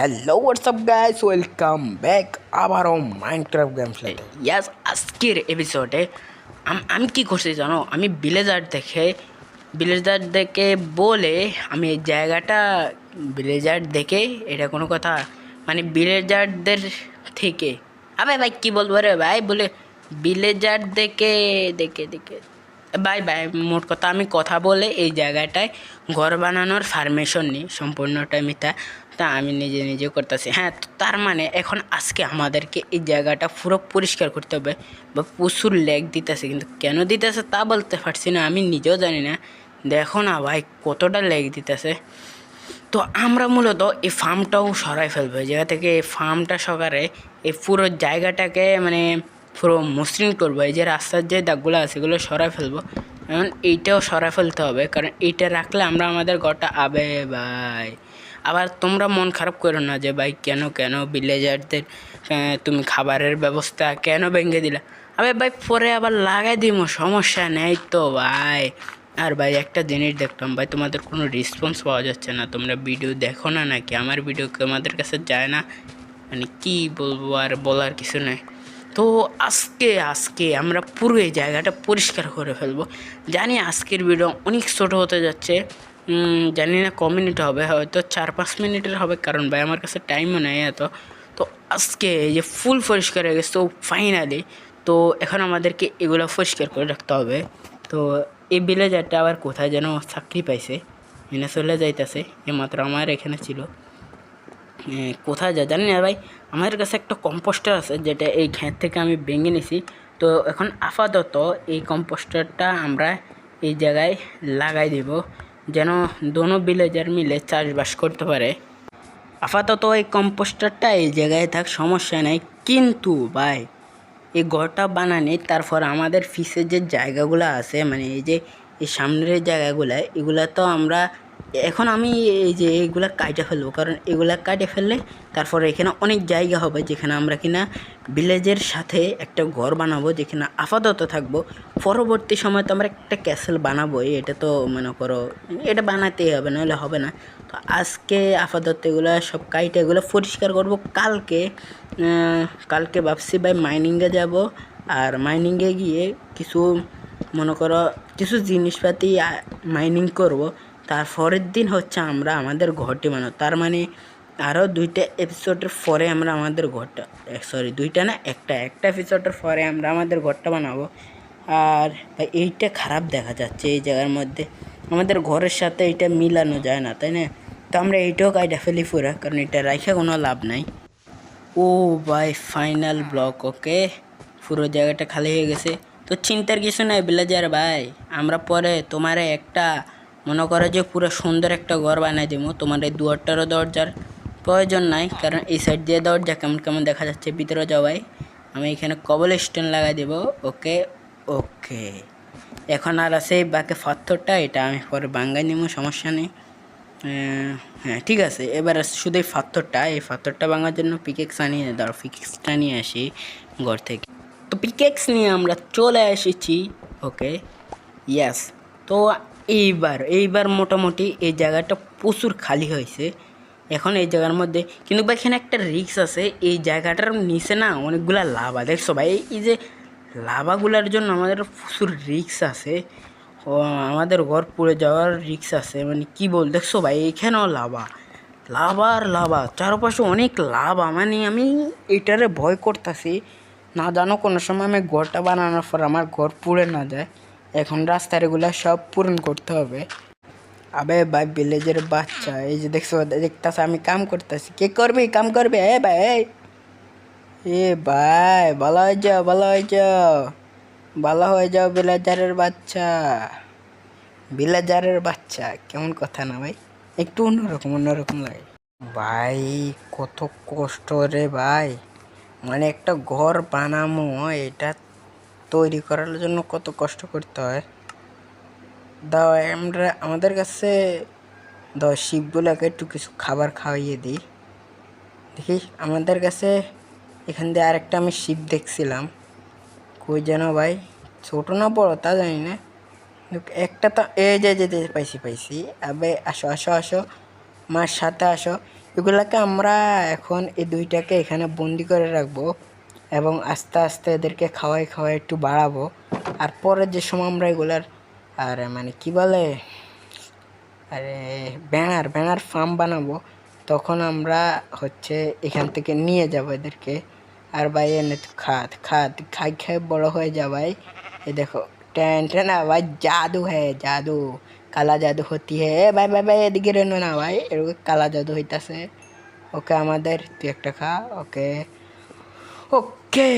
Hello WhatsApp guys welcome back আবারও Minecraft game প্লেতে yes আজকের এপিসোডে আমি কি করছি জানো? আমি ভিলেজার দেখে ভিলেজার দেখে বলে আমি এই জায়গাটা ভিলেজার দেখে, এটা কোনো কথা? মানে ভিলেজারদের থেকে। আবে ভাই, কি বলব রে ভাই? বলে ভিলেজার দেখে দেখে দেখে। ভাই ভাই মোট কথা আমি কথা বলে এই জায়গাটায় ঘর বানানোর ফার্মেশন নিই সম্পূর্ণটা মিথ্যা। তা আমি নিজে নিজে করতেছি। হ্যাঁ তার মানে এখন আজকে আমাদেরকে এই জায়গাটা পুরো পরিষ্কার করতে হবে বা প্রচুর লেগ দিতেছে, কিন্তু কেন দিতেছে তা বলতে পারছি না, আমি নিজেও জানি না। দেখো না ভাই, কতটা লেগ দিতেছে। তো আমরা মূলত এই ফার্মটাও সরাই ফেলব। জায়গা থেকে এই ফার্মটা সকারে এই পুরো জায়গাটাকে মানে পুরো মসৃণ করব। এই যে রাস্তার যে দাগগুলো আছে, এগুলো সরাই ফেলব। এখন এইটাও সরাই ফেলতে হবে। কারণ এইটা রাখলে আমরা আমাদের ঘরটা আবে ভাই আবার তোমরা মন খারাপ করো না যে, ভাই, কেন কেন ভিলেজারদের তুমি খাবারের ব্যবস্থা কেন ভেঙে দিলা? আবে, ভাই, পরে আবার লাগাই দিব সমস্যা নেই তো, ভাই। আর ভাই, একটা জিনিস দেখলাম, ভাই, তোমাদের কোনো রেসপন্স পাওয়া যাচ্ছে না। তোমরা ভিডিও দেখো না নাকি? আমার ভিডিও তোমাদের কাছে যায় না? মানে কি বলব আর বলার কিছু নেই। তো আজকে আজকে আমরা পুরো এই জায়গাটা পরিষ্কার করে ফেলব। জানি আজকের ভিডিও অনেক ছোটো হতে যাচ্ছে। জানি না ক মিনিট হবে, হয়তো চার, পাঁচ মিনিটের হবে, কারণ ভাই আমার কাছে টাইমও নেই এত। তো আজকে এই যে ফুল পরিষ্কার হয়ে গেছে, তো ফাইনালি তো এখন আমাদেরকে এগুলো পরিষ্কার করে রাখতে হবে। তো এই ভিলেজারটা আবার কোথায় যেন চাকরি পাইছে এনে চলে যাইতেছে এমাত্র আমার এখানে ছিল। কোথায় যায় জানি না। ভাই, আমাদের কাছে একটা কম্পোস্টার আছে যেটা এই ঘ্যাঁ থেকে আমি ভেঙে নিছি। তো এখন আপাতত এই কম্পোস্টারটা আমরা এই জায়গায় লাগাই দিব, যেন দোনো ভিলেজার মিলে চাষবাস করতে পারে। আপাতত এই কম্পোস্টারটা এই জায়গায় থাক, সমস্যা নেই। কিন্তু ভাই, এই ঘরটা বানানি, তারপর আমাদের ফিসের যে জায়গাগুলো আছে মানে এই যে এই সামনের জায়গাগুলো, এগুলা তো আমরা এখন আমি এই যে এইগুলা কাটে ফেলব, কারণ এগুলা কাটে ফেললে তারপর এখানে অনেক জায়গা হবে যেখানে আমরা কিনা ভিলেজের সাথে একটা ঘর বানাবো, যেখানে আপাতত থাকব। পরবর্তী সময় তো আমরা একটা ক্যাসেল বানাবোই, এটা তো মনে করো, এটা বানাতেই হবে নাহলে হবে না। তো আজকে আপাতত এগুলো সব কাইটে এগুলো পরিষ্কার করব। কালকে কালকে ভাবছি ভাই মাইনিংয়ে যাব। আর মাইনিংয়ে গিয়ে কিছু মনে করো, কিছু জিনিসপাতি মাইনিং করব। তারপরের দিন হচ্ছে আমরা আমাদের ঘরটি বানাবো। তার মানে আরও দুইটা এপিসোডের পরে আমরা আমাদের ঘরটা সরি দুইটা না, একটা একটা এপিসোডের পরে আমরা আমাদের ঘরটা বানাবো। আর এইটা খারাপ দেখা যাচ্ছে এই জায়গার মধ্যে। আমাদের ঘরের সাথে এটা মিলানো যায় না, তাই না? তো আমরা এইটাও কাইটা ফেলি পুরা, কারণ এটা রাখা কোনো লাভ নাই। ও বাই ফাইনাল ব্লক ওকে পুরো জায়গাটা খালি হয়ে গেছে। তো চিন্তার কিছু নাই বিলাজার ভাই, আমরা পরে তোমারে একটা মনে করো যে পুরো সুন্দর একটা ঘর বানাই দেবো তোমার এই দুয়ারটারও দরজার প্রয়োজন নাই, কারণ এই সাইড দিয়ে দরজা কেমন কেমন দেখা যাচ্ছে ভিতরে যাওয়াই আমি এখানে কবল স্টোন লাগাই দেবো, ওকে? ওকে। এখন আর আছে বাকি পাথরটা, এটা আমি পরে বাঙ্গাই নেব সমস্যা নেই। হ্যাঁ ঠিক আছে, এবার শুধু এই পাথরটা এই পাথরটা ভাঙার জন্য পিকেক্স আনিয়ে ধরো পিকেক্সটা নিয়ে আসি ঘর থেকে। তো পিকেক্স নিয়ে আমরা চলে এসেছি, ওকে? ইয়াস তো এইবার এইবার মোটামুটি এই জায়গাটা প্রচুর খালি হয়েছে। এখন এই জায়গার মধ্যে, কিন্তু ভাই এখানে একটা রিক্স আছে, এই জায়গাটার নিচে না অনেকগুলা লাভা। দেখছ ভাই, এই যে লাভাগুলার জন্য আমাদের প্রচুর রিক্স আছে। আমাদের ঘর পুড়ে যাওয়ার রিক্স আছে মানে কি বল, দেখছ ভাই, এখানেও লাভা। লাভা আর লাভা, চারপাশে অনেক লাভা মানে আমি এটারে ভয় করতেছি। না জানো, কোনো সময় আমি ঘরটা বানানোর পর আমার ঘর পুড়ে না যায়। এখন রাস্তার এগুলা সব পূরণ করতে হবে। আবে ভাই ভিলেজের বাচ্চা, এই যে দেখছ, দেখতেছে, আমি কাম করতেছি। কে করবি? কাম করবে? এ ভাই এ ভাই, ভালো হয়ে যাও, ভালো হয়ে যাও। ভালো হয়ে যাও বিলাজারের বাচ্চা। বিলাজারের বাচ্চা, কেমন কথা না ভাই? একটু অন্যরকম অন্যরকম লাগে। ভাই, কত কষ্ট রে ভাই। মানে একটা ঘর বানামো, এটা তৈরি করার জন্য কত কষ্ট করতে হয়। দাও আমরা আমাদের কাছে দাও শিবগুলোকে একটু কিছু খাবার খাওয়াইয়ে দিই। দেখি আমাদের কাছে এখান দিয়ে আরেকটা আমি শিব দেখছিলাম। কই যেন ভাই ছোটো না বড় তা জানি না। একটা তো এই যে যে যে, পাইছি পাইছি। আবে আসো আসো আসো। মার সাথে আসো। এগুলাকে আমরা এখন এই দুইটাকে এখানে বন্দি করে রাখব। এবং আস্তে আস্তে এদেরকে খাওয়াই খাওয়াই একটু বাড়াবো। আর পরে যে সময় আমরা এগুলার, আর মানে কি বলে? আরে, ব্যানার ব্যানার ফার্ম বানাবো, তখন আমরা হচ্ছে এখান থেকে নিয়ে যাব এদেরকে। আর ভাই, এনে খাদ খাদ খাই খাই বড়ো হয়ে যাবাই এ দেখো টেন টেন ভাই, জাদু হ্যাঁ জাদু, কালা জাদু হতি হে। ভাই ভাই ভাই, এদিকে রেনো না ভাই, এরকম কালা জাদু হইতাছে। ওকে আমাদের, তুই একটা খা, ওকে। ওকে,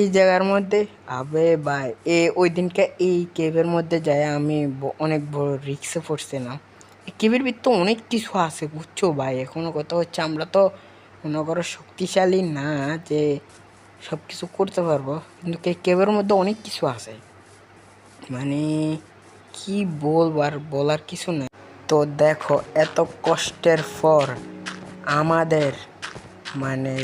এই জায়গার মধ্যে। আবে ভাই, এ ওই দিনকে এই কেভের মধ্যে যায়, আমি অনেক বড় রিক্সে পড়ছিলাম। কেভের ভিতরে অনেক কিছু আছে, বুঝছ ভাই? এখনও কথা হচ্ছে, আমরা তো মনে করো শক্তিশালী না যে সব কিছু করতে পারব, কিন্তু কেভের মধ্যে অনেক কিছু আছে। মানে কি বলবার বলার কিছু নেই। তো দেখো, এত কষ্টের পর আমাদের মানে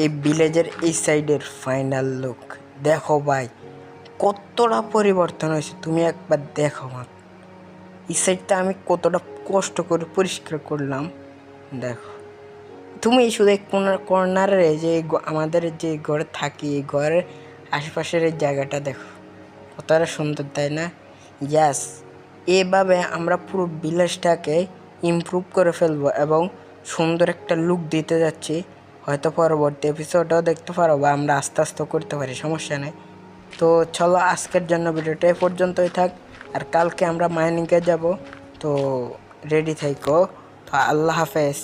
এই ভিলেজের এই সাইডের ফাইনাল লুক দেখো ভাই, কতটা পরিবর্তন হয়েছে, তুমি একবার দেখো মা। এই সাইডটা আমি কতটা কষ্ট করে পরিষ্কার করলাম, দেখো। তুমি শুধু এই কর্নার কর্নারে যে আমাদের যে ঘরে থাকি, এই ঘরের আশেপাশের এই জায়গাটা দেখো, কতটা সুন্দর, তাই না? ইয়াস এভাবে আমরা পুরো ভিলেজটাকে ইমপ্রুভ করে ফেলব এবং সুন্দর একটা লুক দিতে যাচ্ছি। হয়তো পরবর্তী এপিসোডও দেখতে পারো বা আমরা আস্তে আস্তে করতে পারি, সমস্যা নেই। তো চলো আজকের জন্য ভিডিওটা এ পর্যন্তই থাক, আর কালকে আমরা মাইনিংয়ে যাব, তো রেডি থাইকো তো আল্লাহ হাফেজ।